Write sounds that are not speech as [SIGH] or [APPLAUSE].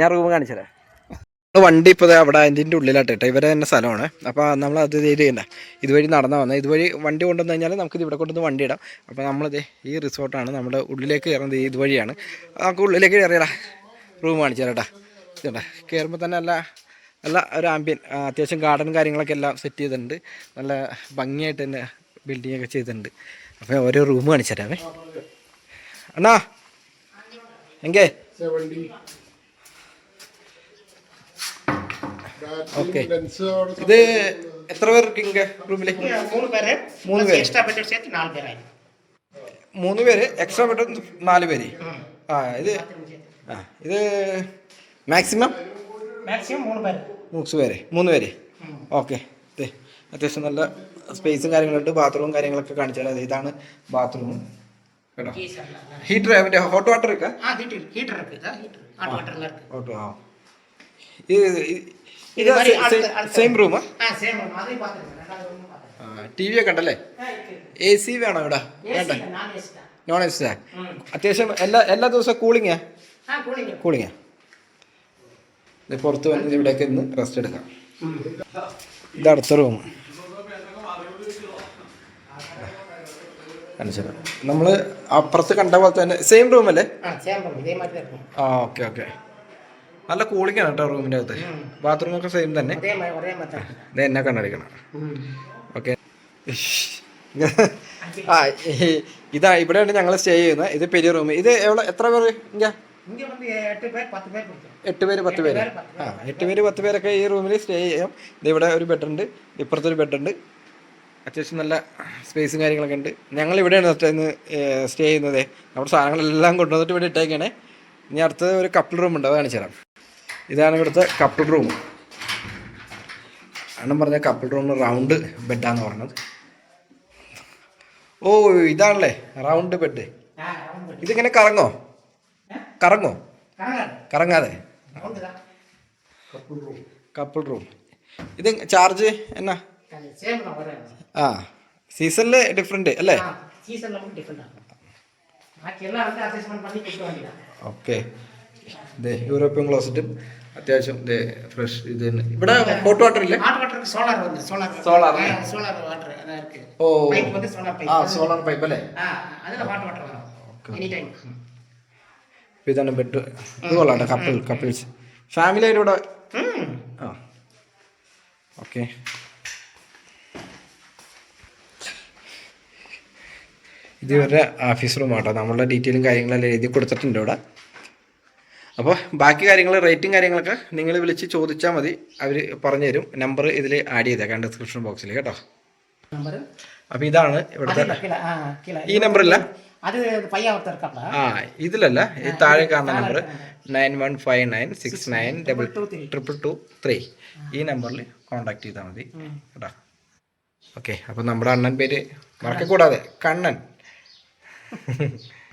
ഞാൻ റൂം കാണിച്ചുതരാം. വണ്ടി ഇപ്പോൾ അവിടെ അതിന്റെ ഉള്ളിലാട്ട് കേട്ടോ. ഇവരെ തന്നെ സ്ഥലമാണ്. അപ്പോൾ നമ്മൾ അത് ഇത് ചെയ്യണ്ട ഇതുവഴി നടന്നാൽ വന്നത് ഇതുവഴി വണ്ടി കൊണ്ടുവന്ന് കഴിഞ്ഞാൽ നമുക്കിത് ഇവിടെ കൊണ്ടുവന്ന് വണ്ടി ഇടാം. അപ്പോൾ നമ്മളിത് ഈ റിസോർട്ടാണ് നമ്മുടെ ഉള്ളിലേക്ക് കയറുന്നത് ഇതുവഴിയാണ്. നമുക്ക് ഉള്ളിലേക്ക് കയറിയടാ റൂം കാണിച്ചു തരാട്ടാ ഇതുണ്ട. കയറുമ്പോൾ തന്നെ നല്ല നല്ല ഒരു ആംബിയൻ അത്യാവശ്യം ഗാർഡൻ കാര്യങ്ങളൊക്കെ എല്ലാം സെറ്റ് ചെയ്തിട്ടുണ്ട്. നല്ല ഭംഗിയായിട്ട് തന്നെ ബിൽഡിംഗ് ഒക്കെ ചെയ്തിട്ടുണ്ട്. അപ്പോൾ ഓരോ റൂം കാണിച്ചു തരാമേ. അണ്ണാ എങ്കേ? ഓക്കെ ഇത് എത്ര പേർക്ക് ഇങ്ക റൂമിൽ മൂന്ന് പേര്. മൂന്ന് പേര്. എക്സ്ട്രാ ബെഡ് ചേർത്ത് നാല് പേരായി. മൂന്ന് പേര് എക്സ്ട്രാ ബെഡ് നാല് പേര്. ആ ഇത് ആ ഇത് മാക്സിമം മാക്സിമം മൂന്ന് പേര്. മൂന്ന് പേര് മൂന്ന് പേര്. ഓക്കെ അത്യാവശ്യം നല്ല സ്പേസും കാര്യങ്ങളുണ്ട് ബാത്റൂമും കാര്യങ്ങളൊക്കെ കാണിച്ചാൽ അതെ ഇതാണ് ബാത്റൂം കേട്ടോ? ഹീറ്റർ മറ്റേ ഹോട്ട് വാട്ടർ ഒക്കെ ഹോട്ട് വാട്ടർ ഇത് இது மாதிரி அடுத்த- அடுத்த- സെയിം റൂമാ ஆ சேம் அதையும் பார்த்துருக்கேன் ரெண்டாவது ரூமும் பார்த்துருக்கேன் ടി വി ഒക്കെ ഉണ്ടല്ലേ എ സി വേണോ ഇവിടെ വേണ്ട ஏசி நான் ஏசி தான் നോൺ എ സി അത്യാവശ്യം എല്ലാ എല്ലാ ദിവസവും കൂളിങ്ങാ ஆ கூலிங்க കൂളിങ്ങാ ഇത് പുറത്ത് വന്ന് ഇവിടേക്ക് ഇന്ന് റെസ്റ്റ് എടുക്കാം ഇത് അടുത്ത റൂം കാണിച്ചത് നമ്മൾ അപ്പുറത്ത് കണ്ട പോലെ തന്നെ സെയിം റൂം അല്ലേ ஆ சேம் ரூம் இதே மாதிரி தான் இருக்கும் ആ ഓക്കെ ഓക്കെ നല്ല കൂളിങ്ങാണ് കേട്ടോ റൂമിന്റെ അകത്ത്. ബാത്റൂം ഒക്കെ സെയിം തന്നെ. ഇത് എന്നെ കണ്ടടിക്കണം ഓക്കെ ആ ഇതാ ഇവിടെയാണ് ഞങ്ങൾ സ്റ്റേ ചെയ്യുന്നത്. ഇത് പെരിയ റൂം ഇത് എവിടെ എത്ര പേര് എട്ട് പേര് പത്ത് പേര് ആ എട്ട് പേര് പത്ത് പേരൊക്കെ ഈ റൂമിൽ സ്റ്റേ ചെയ്യാം. ഇത് ഇവിടെ ഒരു ബെഡുണ്ട് ഇപ്പുറത്തൊരു ബെഡുണ്ട് അത്യാവശ്യം നല്ല സ്പേസും കാര്യങ്ങളൊക്കെ ഉണ്ട്. ഞങ്ങൾ ഇവിടെയാണ് സ്റ്റേ ചെയ്യുന്നത്. നമ്മുടെ സാധനങ്ങളെല്ലാം കൊണ്ടുവന്നിട്ട് ഇവിടെ ഇട്ടേക്കാണ്. ഇനി അടുത്തത് ഒരു കപ്പിൾ റൂം ഉണ്ട്. അത് കാണിച്ചു തരാം ഇതാണ് ഇവിടുത്തെ കപ്പിൾ റൂം അണ്ണം പറഞ്ഞ കപ്പിൾ റൂമിന് റൗണ്ട് ബെഡാന്ന് പറഞ്ഞത്. ഓ ഇതാണല്ലേ റൗണ്ട് ബെഡ് ഇതിങ്ങനെ കറങ്ങോ? കറങ്ങോ? കറങ്ങാതെ. കപ്പിൾ റൂം ഇത്. ചാർജ് എന്നാ? ആ സീസണിൽ ഡിഫറെന്റ് അല്ലേ? ഓക്കെ ദേ യൂറോപ്യൻ ക്ലോസറ്റും അത്യാവശ്യം ഫ്രഷ് ഇത് തന്നെ. ഇവിടെ ഹോട്ട് വാട്ടർ ഇല്ല? സോളാർ സോളാർ ഓ. ആ സോളാർ പൈപ്പ് അല്ലേ? ഇതാണ് ബെഡ് ഇതുപോലാണ് കപ്പിൾ കപ്പിൾസ് ഫാമിലി ആയിട്ട് ഇവിടെ? ആ. ഓക്കെ ഇത് ഇവരുടെ ഓഫീസ് റൂം ആട്ടോ. നമ്മളുടെ ഡീറ്റെയിലും കാര്യങ്ങളെല്ലാം എഴുതി കൊടുത്തിട്ടുണ്ട് ഇവിടെ. അപ്പോൾ ബാക്കി കാര്യങ്ങൾ റേറ്റിംഗ് കാര്യങ്ങളൊക്കെ നിങ്ങൾ വിളിച്ച് ചോദിച്ചാൽ മതി. അവർ പറഞ്ഞു തരും നമ്പർ ഇതിൽ ആഡ് ചെയ്തേക്കാം ഡിസ്ക്രിപ്ഷൻ ബോക്സിൽ കേട്ടോ. അപ്പൊ ഇതാണ് ഇവിടുത്തെ ഈ നമ്പറില്ല ആ ഇതിലല്ല. ഈ താഴെ കാണുന്ന number nine one five nine six nine double triple two three ഈ നമ്പറിൽ കോണ്ടാക്ട് ചെയ്താൽ മതി. കേട്ടോ. ഓക്കെ അപ്പോൾ നമ്മുടെ അണ്ണൻ പേര് മറക്കൂടാതെ കണ്ണൻ. [LAUGHS]